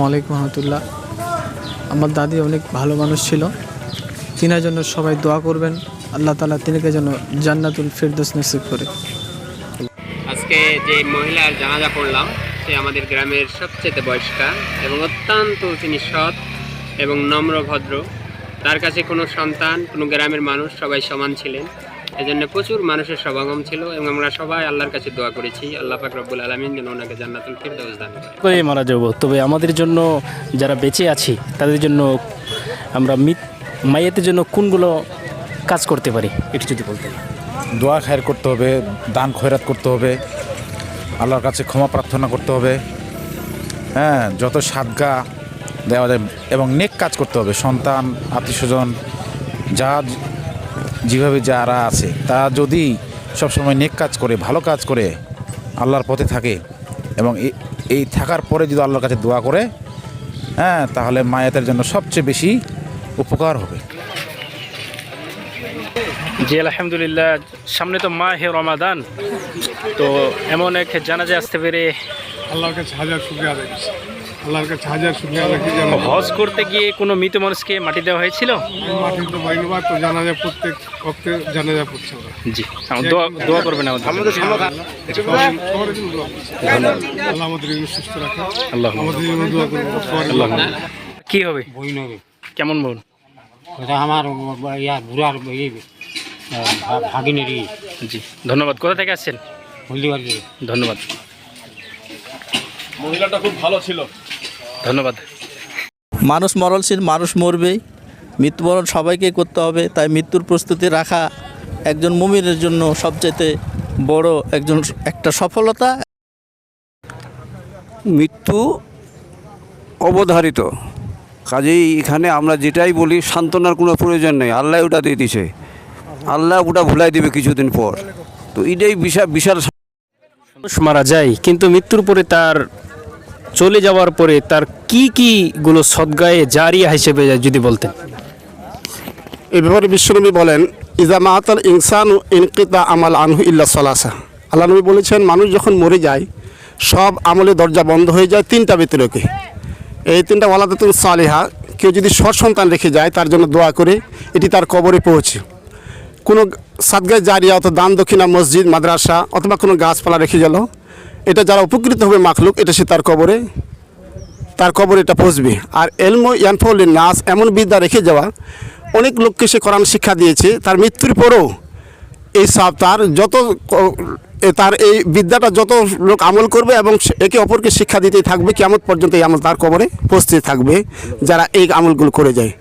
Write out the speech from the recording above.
ওয়ালাইকুম রহমতুল্লাহ। আমার দাদি অনেক ভালো মানুষ ছিল। তিনার জন্য সবাই দোয়া করবেন। আল্লাহ তালা তিনিকে যেন জান্নাতুল ফিরদোস নসিব করে। আজকে যে মহিলার জানাজা পড়লাম, সে আমাদের গ্রামের সবচেয়ে বয়স্কা এবং অত্যন্ত তিনি সৎ এবং নম্র ভদ্র। তার কাছে কোনো সন্তান, কোনো গ্রামের মানুষ সবাই সমান ছিলেন। এজন্য প্রচুর মানুষের সমাগম ছিল এবং আমরা সবাই আল্লাহর কাছে দোয়া করেছি। আল্লাহ পাক রব্বুল আলমিন যেন ওনাকে জান্নাতুল ফিরদৌস দান করে মারা যাব। তবে আমাদের জন্য যারা বেঁচে আছি তাদের জন্য আমরা মিত মাইয়াতের জন্য কোনগুলো কাজ করতে পারি? একটু যদি বলতে দোয়া খায়ের করতে হবে দান খয়রাত করতে হবে আল্লাহর কাছে ক্ষমা প্রার্থনা করতে হবে হ্যাঁ যত সাদগা দেওয়া যায় এবং নেক কাজ করতে হবে সন্তান আত্মীয় স্বজন যা যেভাবে যারা আছে তা যদি সবসময় নেক কাজ করে ভালো কাজ করে আল্লাহর পথে থাকে এবং এই- এই থাকার পরে যদি আল্লাহর কাছে দোয়া করে হ্যাঁ তাহলে মায়াতের জন্য সবচেয়ে বেশি উপকার হবে। জি আলহামদুলিল্লাহ। সামনে তো মা হে রমাদান। তো এমন এক জানাজা আসতে পেরে আল্লাহর কাছে হাজার শুক্রিয়া আদায় করছি। আল্লাহর কাছে হাজার শুক্রিয়া করছি হজ করতে গিয়ে কোনো মৃত মানুষকে মাটি দেওয়া হয়েছিল? মাটির তো বাইনবার তো জানা প্রত্যেক ভক্তের জানা যায় পড়ছে ওরা। জি আমার দোয়া দোয়া করবেন আমাদের। করছি। আল্লাহ আমাদের সুস্থ রাখে। আল্লাহ আমাদের জন্য দোয়া করব সবার জন্য। আল্লাহ কি হবে? বই নেবে কেমন বোন ওটা আমার ইয়া বুড়ার এই ভাগিনেরই জি ধন্যবাদ। কোথা থেকে আসছেন? হলদিবাড়ি ধন্যবাদ। মহিলাটা খুব ভালো ছিল। ধন্যবাদ। মানুষ মরণশীল মানুষ মরবেই। মৃত্যুবরণ সবাইকে করতে হবে তাই মৃত্যুর প্রস্তুতি রাখা একজন মুমিনের জন্য সবচেয়ে বড় একজন একটা সফলতা। মৃত্যু অবধারিত। কাজেই এখানে আমরা যেটাই বলি সান্ত্বনার কোনো প্রয়োজন নেই। আল্লাহ ওটা দিয়ে দিছে। আল্লাহ ওটা ভুলাই দিবে কিছুদিন পর। তো এটাই বিশাল বিশাল মানুষ মারা যায় কিন্তু মৃত্যুর পরে তার চলে যাওয়ার পরে তার কি কি গুলো সদ্গায়ে জারিয়া হিসেবে যদি বলতেন। এই ব্যাপারে বিশ্বনবী বলেন, ইজা মাতাল ইনসানু ইনকিতা আমাল আনহু ইল্লা সলাসা। আল্লাহ নবী বলেছেন, মানুষ যখন মরে যায়, সব আমলে দরজা বন্ধ হয়ে যায় তিনটা ব্যতিরকে এই তিনটা ওয়ালাদাতুল সালেহা, কেউ যদি সৎ সন্তান রেখে যায়, তার জন্য দোয়া করে, এটি তার কবরে পৌঁছে। কোনো সাদগায় জারিয়া অথবা দান দক্ষিণা মসজিদ, মাদ্রাসা অথবা কোনো গাছপালা রেখে গেল এটা যারা উপকৃত হবে মাখলুক, এটা সে তার কবরে, তার কবর এটা পৌঁছবে। আর এলমো ইয়ানফলিন নাস এমন বিদ্যা রেখে যাওয়া, অনেক লোককে সে কোরআন শিক্ষা দিয়েছে, তার মৃত্যুর পরও এই সব তার যত তার এই বিদ্যাটা যত লোক আমল করবে এবং একে অপরকে শিক্ষা দিতেই থাকবে কেমন পর্যন্ত এই আমল তার কবরে পৌঁছতে থাকবে, যারা এই আমলগুলো করে যায়।